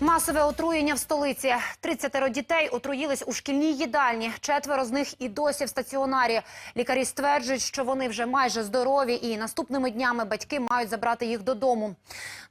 Масове отруєння в столиці. 30 дітей отруїлись у шкільній їдальні. Четверо з них і досі в стаціонарі. Лікарі стверджують, що вони вже майже здорові, і наступними днями батьки мають забрати їх додому.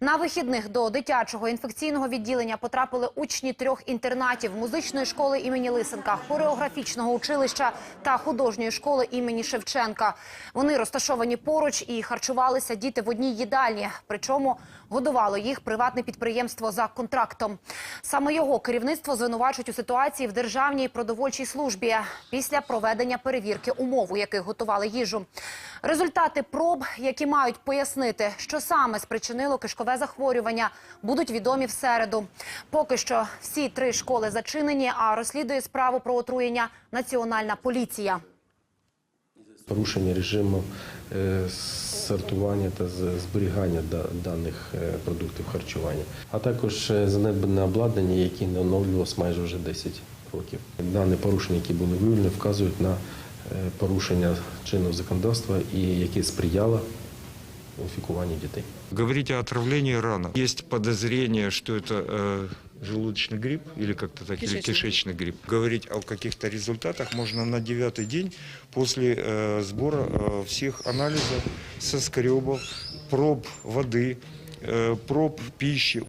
На вихідних до дитячого інфекційного відділення потрапили учні трьох інтернатів музичної школи імені Лисенка, хореографічного училища та художньої школи імені Шевченка. Вони розташовані поруч і харчувалися діти в одній їдальні. Причому годувало їх приватне підприємство за контрактом. Саме його керівництво звинувачують у ситуації в державній продовольчій службі після проведення перевірки умов, у яких готували їжу. Результати проб, які мають пояснити, що саме спричинило кишкове захворювання, будуть відомі в середу. Поки що всі три школи зачинені, а розслідує справу про отруєння Національна поліція. порушення режиму е, сортування та зберігання даних е, продуктів харчування, а також е, занедбане обладнання, яке не оновлювалося майже вже 10 років. Дані порушення, які були виявлені, вказують на порушення чинного законодавства і яке сприяло інфікуванню дітей. Говорить о отравлении рано. Есть подозрение, что это э, желудочный грипп или как-то так, или Кишечный. кишечный грипп. Говорить о каких-то результатах можно на девятый день после э, сбора э, всех анализов, соскребов, проб воды, э, проб пищи.